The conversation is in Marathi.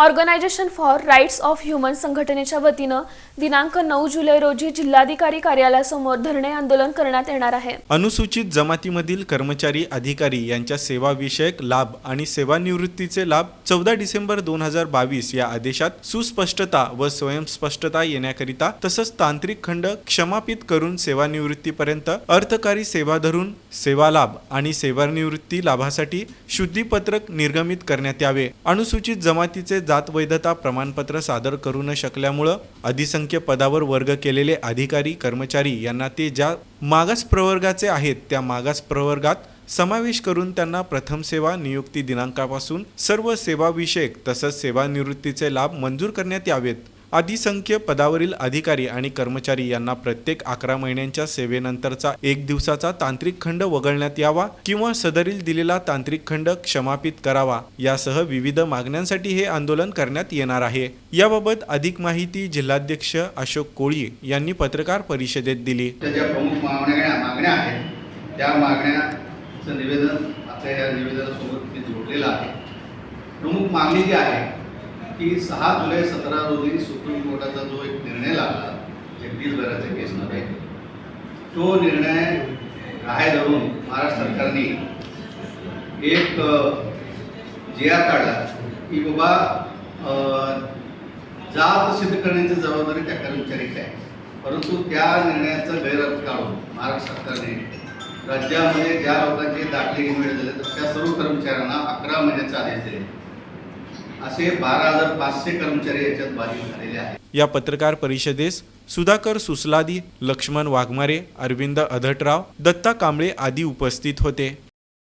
Organisation for rights of human संघटनेच्या वतीनं दिनांक नऊ जुलै रोजी जिल्हाधिकारी कार्यालयासमोर धरणे आंदोलन करण्यात येणार आहे. अनुसूचित जमातीमधील कर्मचारी अधिकारी यांच्या सेवाविषयक लाभ आणि सेवानिवृत्तीचे लाभ चौदा डिसेंबर दोन हजार बावीस या आदेशात सुस्पष्टता व स्वयंस्पष्टता येण्याकरिता तसंच तांत्रिक खंड क्षमापित करून सेवानिवृत्तीपर्यंत अर्थकारी सेवा धरून सेवा लाभ आणि सेवानिवृत्ती लाभासाठी शुद्धीपत्रक निर्गमित करण्यात यावे. अनुसूचित जमातीचे जात वैधता प्रमाणपत्र सादर करू न शकल्यामुळं अधिसंख्य पदावर वर्ग केलेले अधिकारी कर्मचारी यांना ते ज्या मागास प्रवर्गाचे आहेत त्या मागास प्रवर्गात समावेश करून त्यांना प्रथम सेवा नियुक्ती दिनांकापासून सर्व सेवाविषयक तसंच सेवानिवृत्तीचे लाभ मंजूर करण्यात यावेत. अधिसंख्य पदावरील अधिकारी आणि कर्मचारी यांना प्रत्येक अकरा महिन्यांच्या सेवेनंतरचा एक दिवसाचा तांत्रिक खंड वगळण्यात यावा किंवा सदरील दिलेला तांत्रिक खंड क्षमापित करावा यासह विविध मागण्यांसाठी हे आंदोलन करण्यात येणार आहे. याबाबत अधिक माहिती जिल्हाध्यक्ष अशोक कोळी यांनी पत्रकार परिषदेत दिली. त्या प्रमुख मागण्या आहेत. त्या मागण्याचं निवेदन आता या निवेदनासोबत मी जोडलेलं आहे. प्रमुख मागणी जी आहे की सहा जुलै सतरा रोजी सुप्रीम कोर्टाचा जो एक निर्णय लागला जगदीशभराच्या केसमध्ये तो निर्णय राहाय धरून महाराष्ट्र सरकारने एक जी आर काढला की बाबा जात सिद्ध करण्याची जबाबदारी त्या कर्मचारीची आहे. परंतु त्या निर्णयाचा गैरअर्थ काढून महाराष्ट्र सरकारने राज्यामध्ये ज्या लोकांचे दाखले मिळत झाले तर त्या सर्व कर्मचाऱ्यांना अकरा महिन्याचा आदेश दिले. असे बारा हजार पाचशे कर्मचारी याच्यात बाधित झालेले आहेत. या पत्रकार परिषदेस सुधाकर सुसलादी लक्ष्मण वाघमारे अरविंद अधटराव दत्ता कांबळे आदी उपस्थित होते.